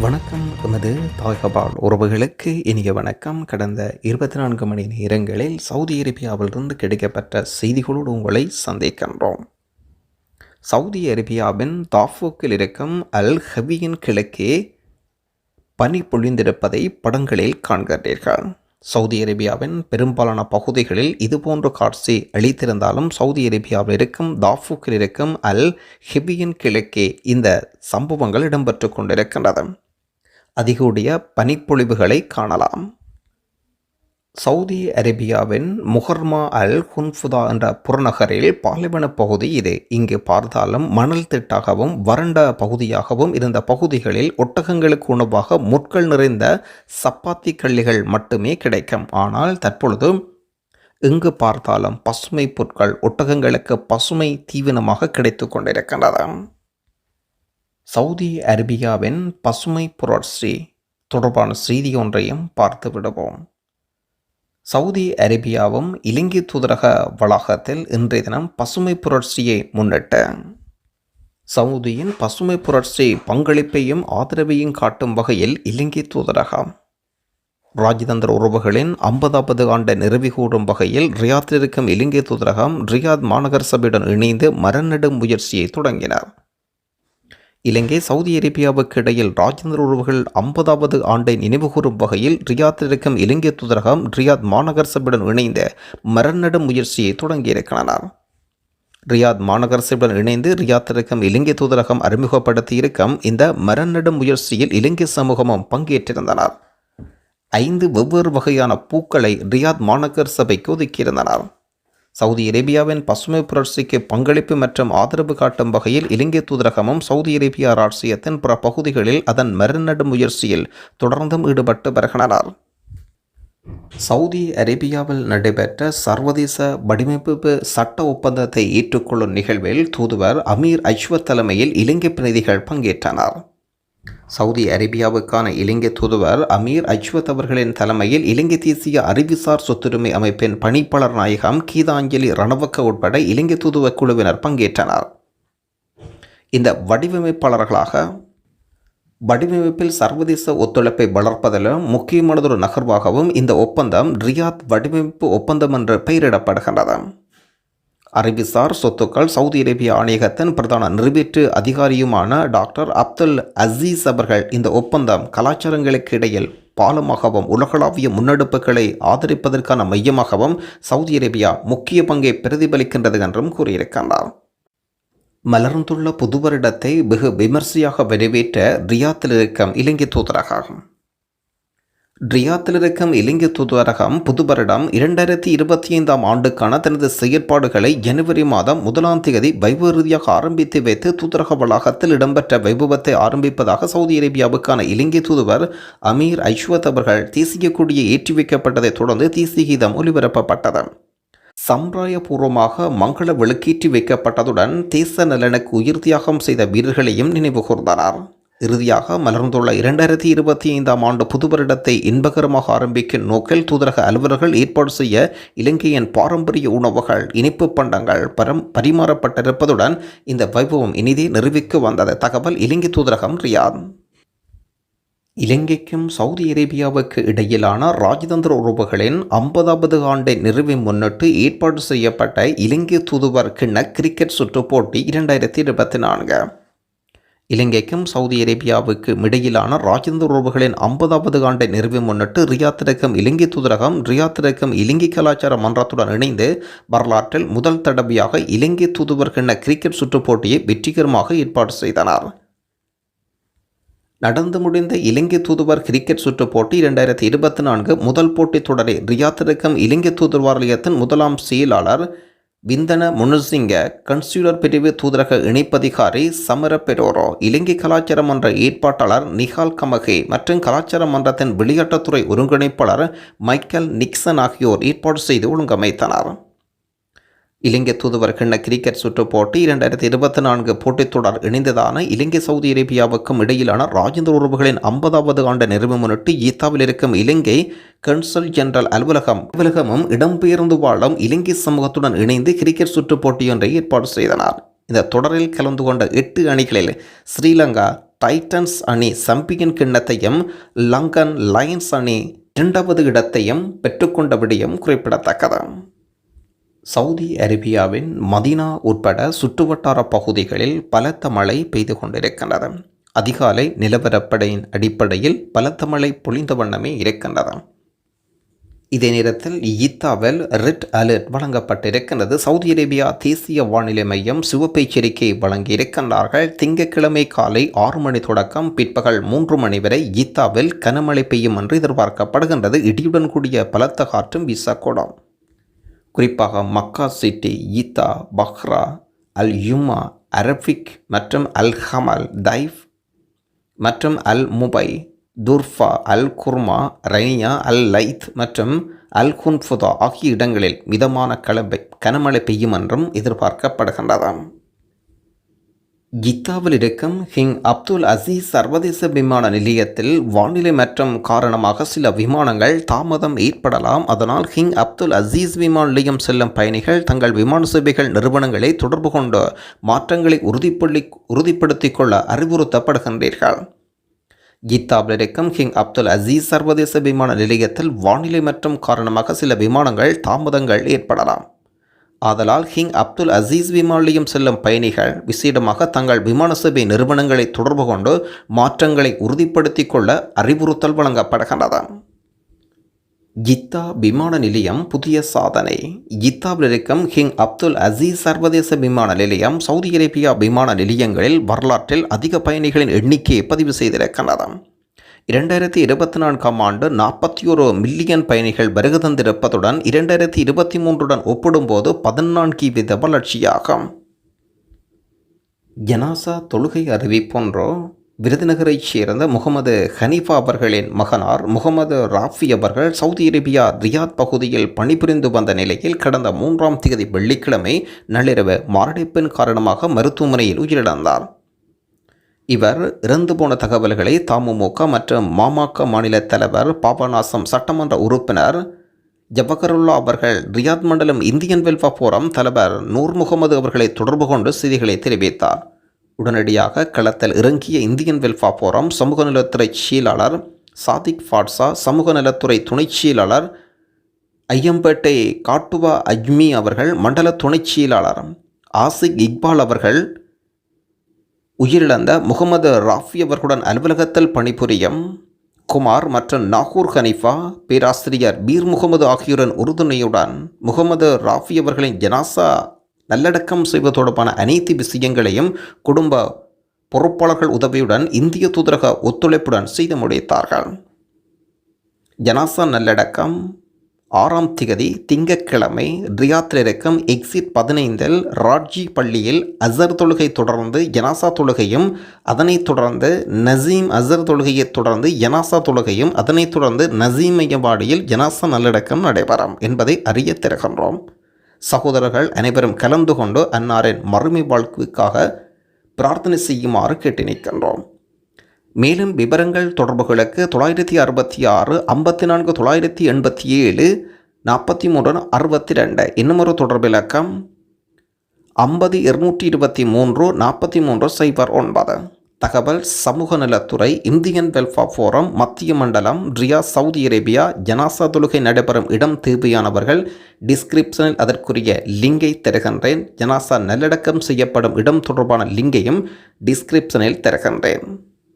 வணக்கம். எமது தாய்கபால் உறவுகளுக்கு இனிய வணக்கம். கடந்த இருபத்தி நான்கு மணி நேரங்களில் சவுதி அரேபியாவிலிருந்து கிடைக்கப்பட்ட செய்திகளோடு உங்களை சந்திக்கின்றோம். சவுதி அரேபியாவின் தாஃபூக்கில் இருக்கும் அல் ஹவியின் கிழக்கே பனி பொழிந்திருப்பதை படங்களில் காண்கிறீர்கள். சவுதி அரேபியாவின் பெரும்பாலான பகுதிகளில் இதுபோன்ற காட்சி அளித்திருந்தாலும் சவுதி அரேபியாவில் இருக்கும் தாஃபூக்கில் இருக்கும் அல் ஹிபியின் கிழக்கே இந்த சம்பவங்கள் இடம்பெற்று கொண்டிருக்கின்றது அதிகூடிய பனிப்பொழிவுகளை காணலாம். சவுதி அரேபியாவின் முஹர்மா அல் ஹுன்ஃபுதா என்ற புறநகரில் பாலைவன பகுதி இது. இங்கு பார்த்தாலும் மணல் திட்டாகவும் வறண்ட பகுதியாகவும் இருந்த பகுதிகளில் ஒட்டகங்களுக்கு உணவாக முட்கள் நிறைந்த சப்பாத்தி கள்ளிகள் மட்டுமே கிடைக்கும். ஆனால் தற்பொழுது எங்கு பார்த்தாலும் பசுமை பொருட்கள் ஒட்டகங்களுக்கு பசுமை தீவனமாக கிடைத்து கொண்டிருக்கின்றது சவுதி அரேபியாவின் பசுமை புரட்சி தொடர்பான செய்தி ஒன்றையும் பார்த்து விடுவோம். சவுதி அரேபியாவும் இலங்கை தூதரக வளாகத்தில் இன்றைய தினம் பசுமை புரட்சியை முன்னிட்டு சவுதியின் பசுமை புரட்சி பங்களிப்பையும் ஆதரவையும் காட்டும் வகையில் இலங்கை தூதரகம் ராஜதந்திர உறவுகளின் ஐம்பதாவது ஆண்டை நிறைவு கூடும் வகையில் ரியாத்தில் இருக்கும் இலங்கை தூதரகம் ரியாத் மாநகர சபையுடன் இணைந்து மரநடும் முயற்சியை தொடங்கினார். இலங்கை சவுதி அரேபியாவுக்கு இடையில் ராஜேந்திர உறவுகள் ஐம்பதாவது ஆண்டை நினைவுகூரும் வகையில் ரியாத்தில் இருக்கும் இலங்கை தூதரகம் ரியாத் மாநகர சபையுடன் இணைந்த மரநடும் முயற்சியை தொடங்கியிருக்கிறார் ரியாத் மாநகர சபையுடன் இணைந்து ரியாத்தில் இருக்கும் இலங்கை தூதரகம் அறிமுகப்படுத்தியிருக்கும் இந்த மரநடும் முயற்சியில் இலங்கை சமூகமும் பங்கேற்றிருந்தனர். ஐந்து வெவ்வேறு வகையான பூக்களை ரியாத் மாநகர சபைக்கு ஒதுக்கியிருந்தனர் சவுதி அரேபியாவின் பசுமை புரட்சிக்கு பங்களிப்பு மற்றும் ஆதரவு காட்டும் வகையில் இலங்கை தூதரகமும் சவுதி அரேபியா ராட்சியத்தின் பிற பகுதிகளில் அதன் மறுநடு முயற்சியில் தொடர்ந்தும் ஈடுபட்டு வருகின்றனர். சவுதி அரேபியாவில் நடைபெற்ற சர்வதேச வடிவமைப்பு சட்ட ஒப்பந்தத்தை ஏற்றுக்கொள்ளும் நிகழ்வில் தூதுவர் அமீர் ஐஸ்வத் தலைமையில் இலங்கை பிரதிகள் பங்கேற்றனர். சவுதி அரேபியாவுக்கான இலங்கை தூதுவர் அமீர் அஜ்வத் அவர்களின் தலைமையில் இலங்கை தேசிய அறிவுசார் சொத்துரிமை அமைப்பின் பணிப்பாளர் நாயகம் கீதாஞ்சலி ரணவக்க உட்பட இலங்கை தூதுவர் குழுவினர் பங்கேற்றனர். இந்த வடிவமைப்பாளர்களாக வடிவமைப்பில் சர்வதேச ஒத்துழைப்பை வளர்ப்பதிலும் முக்கியமானதொரு நகர்வாகவும் இந்த ஒப்பந்தம் ரியாத் வடிவமைப்பு ஒப்பந்தம் என்று பெயரிடப்படுகின்றது. அரபிசார் சொத்துக்கள் சவுதி அரேபிய ஆணையகத்தின் பிரதான நிறைவேற்று அதிகாரியுமான டாக்டர் அப்துல் அசீஸ் அவர்கள் இந்த ஒப்பந்தம் கலாச்சாரங்களுக்கு இடையில் பாலமாகவும் உலகளாவிய முன்னெடுப்புகளை ஆதரிப்பதற்கான மையமாகவும் சவுதி அரேபியா முக்கிய பங்கை பிரதிபலிக்கின்றது என்றும் கூறியிருக்கின்றார். மலர்ந்துள்ள புது வருடத்தை வெகு விமர்சையாக வரவேற்ற ரியாத்தில் இருக்கும் இலங்கை தூதரகம். ரியாத்தில் இருக்கும் இலங்கை தூதரகம் புது வருடம் இரண்டாயிரத்தி இருபத்தி ஐந்தாம் ஆண்டுக்கான தனது செயற்பாடுகளை ஜனவரி மாதம் முதலாம் தேதி வைபவ ரீதியாக ஆரம்பித்து வைத்து தூதரக வளாகத்தில் இடம்பெற்ற வைபவத்தை ஆரம்பிப்பதாக சவுதி அரேபியாவுக்கான இலங்கை தூதுவர் அமீர் ஐஸ்வத் அவர்கள் தேசிய கொடியை ஏற்றி வைக்கப்பட்டதைத் தொடர்ந்து தேசிய கீதம் ஒலிபரப்பப்பட்டது சம்பிராயபூர்வமாக மங்கள விளக்கேற்றி வைக்கப்பட்டதுடன் தேச நலனுக்கு உயிர் தியாகம் செய்த வீரர்களையும் நினைவு கூர்ந்தனர் இறுதியாக மலர்ந்துள்ள இரண்டாயிரத்தி இருபத்தி ஐந்தாம் ஆண்டு புது வருடத்தை இன்பகரமாக ஆரம்பிக்கும் நோக்கில் தூதரக அலுவலர்கள் ஏற்பாடு செய்ய இலங்கையின் பாரம்பரிய உணவுகள் இனிப்பு பண்டங்கள் பரம் பரிமாறப்பட்டிருப்பதுடன் இந்த வைபவம் இனிதே நிரூபிக்க வந்தது. தகவல் இலங்கை தூதரகம் ரியாத். இலங்கைக்கும் சவுதி அரேபியாவுக்கு இடையிலான ராஜதந்திர உறவுகளின் ஐம்பதாவது ஆண்டை நிறைவை முன்னிட்டு ஏற்பாடு செய்யப்பட்ட இலங்கை தூதுவர் கிண்ண கிரிக்கெட் சுற்றுப்போட்டி இரண்டாயிரத்தி இருபத்தி நான்கு. இலங்கைக்கும் சவுதி அரேபியாவுக்கும் இடையிலான ராஜேந்திர உறவுகளின் ஐம்பதாவது ஆண்டை நிறைவு முன்னிட்டு ரியாத்திரக்கம் இலங்கை தூதரகம் ரியாத்திரக்கம் இலங்கை கலாச்சார மன்றத்துடன் இணைந்து வரலாற்றில் முதல் தடவையாக இலங்கை தூதுவர் கிரிக்கெட் சுற்றுப் போட்டியை வெற்றிகரமாக ஏற்பாடு செய்தனர். நடந்து முடிந்த இலங்கை தூதுவர் கிரிக்கெட் சுற்றுப் போட்டி இரண்டாயிரத்தி இருபத்தி நான்கு முதல் போட்டித் தொடரை ரியாத்திரக்கம் இலங்கை தூதுவர் முதலாம் செயலாளர் விந்தன முனுசிங்க கன்சியூலர் பிரிவு தூதரக இணைப்பதிகாரி சமர பெரோரோ இலங்கை கலாச்சார மன்ற ஏற்பாட்டாளர் நிஹால் கமகே மற்றும் கலாச்சார மன்றத்தின் விளையாட்டுத்துறை ஒருங்கிணைப்பாளர் மைக்கேல் நிக்சன் ஆகியோர் ஏற்பாடு செய்து ஒழுங்கமைத்தனர். இலங்கை தூதுவர் கிண்ண கிரிக்கெட் சுற்றுப் போட்டி இரண்டாயிரத்தி இருபத்தி நான்கு போட்டித் தொடர் இணைந்ததான இலங்கை சவுதி அரேபியாவுக்கும் இடையிலான ராஜேந்திர உறவுகளின் ஐம்பதாவது ஆண்டு நிறைவு முன்னிட்டு ஈத்தாவில் இருக்கும் இலங்கை கன்சல் ஜெனரல் அலுவலகம் அலுவலகமும் இடம்பெயர்ந்து வாழும் இலங்கை சமூகத்துடன் இணைந்து கிரிக்கெட் சுற்றுப் போட்டியொன்றை ஏற்பாடு செய்தனர். இந்த தொடரில் கலந்து கொண்ட எட்டு அணிகளில் ஸ்ரீலங்கா டைட்டன்ஸ் அணி சம்பியன் கிண்ணத்தையும் லங்கன் லயன்ஸ் அணி இரண்டாவது இடத்தையும் பெற்றுக்கொண்ட விடயம் குறிப்பிடத்தக்கது. சவுதி அரேபியாவின் மதீனா உட்பட சுற்றுவட்டார பகுதிகளில் பலத்த மழை பெய்து கொண்டிருக்கின்றது. அதிகாலை நிலவரப்படையின் அடிப்படையில் பலத்த மழை பொழிந்த வண்ணமே இருக்கின்றது. இதே நேரத்தில் ஈத்தாவில் ரெட் அலர்ட் வழங்கப்பட்டிருக்கின்றது. சவுதி அரேபியா தேசிய வானிலை மையம் சிவப்பு எச்சரிக்கை வழங்கியிருக்கின்றார்கள். திங்கட்கிழமை காலை ஆறு மணி தொடக்கம் பிற்பகல் மூன்று மணி வரை ஈத்தாவில் கனமழை பெய்யும் என்று எதிர்பார்க்கப்படுகின்றது. இடியுடன் கூடிய பலத்த காற்றும் வீசக்கூடும். குறிப்பாக மக்கா சிட்டி ஈத்தா பஹ்ரா அல் யுமா அரபிக் மற்றும் அல் ஹமல் தைஃப் மற்றும் அல் முபை துர்ஃபா அல் குர்மா ரைனியா அல் லைத் மற்றும் அல் குன்ஃபுதா ஆகிய இடங்களில் மிதமான கலப்பை கனமழை பெய்யும் என்றும் எதிர்பார்க்கப்படுகின்றது கித்தாவில் இருக்கும் ஹிங் அப்துல் அசீஸ் சர்வதேச விமான நிலையத்தில் வானிலை மாற்றம் காரணமாக சில விமானங்கள் தாமதம் ஏற்படலாம். அதனால் ஹிங் அப்துல் அசீஸ் விமான நிலையம் செல்லும் பயணிகள் தங்கள் விமான சேவைகள் நிறுவனங்களை தொடர்பு கொண்டு மாற்றங்களை உறுதிப்பள்ளி உறுதிப்படுத்திக் கொள்ள அறிவுறுத்தப்படுகின்றீர்கள். கீத்தாவில் இருக்கும் கிங் அப்துல் அசீஸ் சர்வதேச விமான நிலையத்தில் வானிலை மற்றும் காரணமாக சில விமானங்கள் தாமதங்கள் ஏற்படலாம். ஆதலால் ஹிங் அப்துல் அசீஸ் விமான செல்லும் பயணிகள் விசேடமாக தங்கள் விமான சேவை நிறுவனங்களை தொடர்பு கொண்டு மாற்றங்களை உறுதிப்படுத்திக் கொள்ள அறிவுறுத்தல் வழங்கப்படுகின்றது ஜித்தா விமான நிலையம் புதிய சாதனை. ஜித்தாவில் இருக்கும் ஹிங் அப்துல் அசீஸ் சர்வதேச விமான நிலையம் சவுதி அரேபியா விமான நிலையங்களில் வரலாற்றில் அதிக பயணிகளின் எண்ணிக்கையை பதிவு செய்திருக்கின்றது இரண்டாயிரத்தி இருபத்தி நான்காம் ஆண்டு நாற்பத்தி ஒரு மில்லியன் பயணிகள் வருகை தந்திருப்பதுடன் இரண்டாயிரத்தி இருபத்தி மூன்றுடன் ஒப்பிடும்போது பதினான்கு வீத வளர்ச்சியாகும் ஜனாசா தொழுகை அறிவிப்பொன்றோ விருதுநகரைச் சேர்ந்த முகமது ஹனீஃபா அவர்களின் மகனார் முகமது ராஃபி அவர்கள் சவுதி அரேபியா ரியாத் பகுதியில் பணிபுரிந்து வந்த நிலையில் கடந்த மூன்றாம் தேதி வெள்ளிக்கிழமை நள்ளிரவு மாரடைப்பின் காரணமாக மருத்துவமனையில் உயிரிழந்தார். இவர் இறந்து போன தகவல்களை தமுமுக மற்றும் மாமாக்க மாநில தலைவர் பாபநாசம் சட்டமன்ற உறுப்பினர் ஜபகருல்லா அவர்கள் ரியாத் மண்டலம் இந்தியன் வெல்ஃபேர் ஃபோரம் தலைவர் நூர் முகமது அவர்களை தொடர்பு கொண்டு செய்திகளை தெரிவித்தார். உடனடியாக களத்தில் இறங்கிய இந்தியன் வெல்ஃபேர் ஃபோரம் சமூக நலத்துறை செயலாளர் சாதிக் ஃபாட்ஸா சமூக நலத்துறை துணைச் செயலாளர் ஐயம்பேட்டை காட்டுவா அஜ்மி அவர்கள் மண்டல துணைச் செயலாளர் ஆசிக் இக்பால் அவர்கள் உயிரிழந்த முகமது ராஃபி அவர்களுடன் அலுவலகத்தில் பணிபுரியும் குமார் மற்றும் நாகூர் ஹனீஃபா பேராசிரியர் பீர் முகமது ஆகியோரின் உறுதுணையுடன் முகமது ராஃபி அவர்களின் ஜனாசா நல்லடக்கம் செய்வது தொடர்பான அனைத்து விஷயங்களையும் குடும்ப பொறுப்பாளர்கள் உதவியுடன் இந்திய தூதரக ஒத்துழைப்புடன் செய்து முடித்தார்கள். ஜனாசா நல்லடக்கம் ஆறாம் திகதி திங்கட்கிழமை ரியாத்திரக்கம் எக்ஸிட் பதினைந்தில் ராட்ஜி பள்ளியில் அசர் தொழுகை தொடர்ந்து ஜனாசா தொழுகையும் அதனைத் தொடர்ந்து நசீம் அசர் தொழுகையைத் தொடர்ந்து ஜனாசா தொழுகையும் அதனைத் தொடர்ந்து நசீம் மையவாடியில் ஜனாசா நல்லடக்கம் நடைபெறும் என்பதை அறிய திறகின்றோம் சகோதரர்கள் அனைவரும் கலந்து கொண்டு அன்னாரின் மறுமை வாழ்க்கைக்காக பிரார்த்தனை செய்யுமாறு கேட்டு நிற்கின்றோம். மேலும் விவரங்கள் தொடர்புகளுக்கு தொள்ளாயிரத்தி அறுபத்தி ஆறு ஐம்பத்தி நான்கு தொள்ளாயிரத்தி எண்பத்தி ஏழு நாற்பத்தி மூன்று அறுபத்தி ரெண்டு இன்னும் ஒரு தொடர்பு இலக்கம் ஐம்பது இருநூற்றி இருபத்தி மூன்று நாற்பத்தி மூன்று சைபர் ஒன்பது. தகவல் சமூக நலத்துறை இந்தியன் வெல்ஃபேர் ஃபோரம் மத்திய மண்டலம் ரியா சவுதி அரேபியா ஜனாசா தொழுகை நடைபெறும் இடம் தேவையானவர்கள் டிஸ்கிரிப்ஷனில் அதற்குரிய லிங்கை தருகின்றேன். ஜனாசா நல்லடக்கம் செய்யப்படும் இடம் தொடர்பான லிங்கையும் டிஸ்கிரிப்ஷனில் தருகின்றேன்.